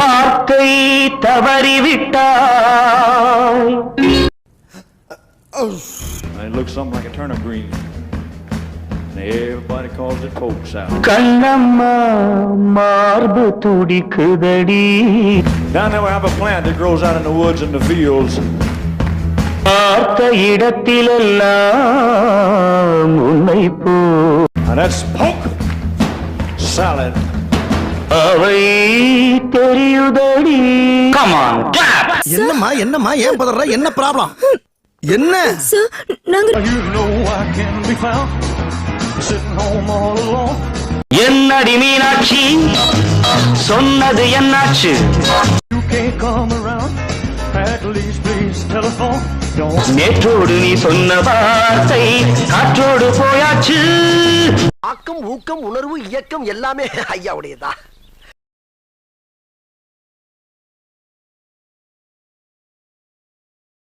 வார்த்தை தவறிவிட்டாய் It looks something like a turnip green. Everybody calls it poke salad. Kannamma மார்பு துடிக்குதடி Down there we have a plant that grows out in the woods and the fields. பார்த்த இடத்திலெல்லாம் உன்னை போ And that's poke salad. அவை தெரியுதடி come on என்னம்மா என்னம்மா ஏன் பதற என்ன ப்ராப்ளம் என்ன சார் நாங்க You know I can be found என்னடி மீனாட்சி? சொன்னது என்னாச்சு? You can't come around. At least please telephone. Don't. நேற்றோடு நீ சொன்ன வார்த்தை காற்றோடு போயாச்சு. ஆக்கம் ஊக்கம் உணர்வு இயக்கம் எல்லாமே ஐயாவுடையதா?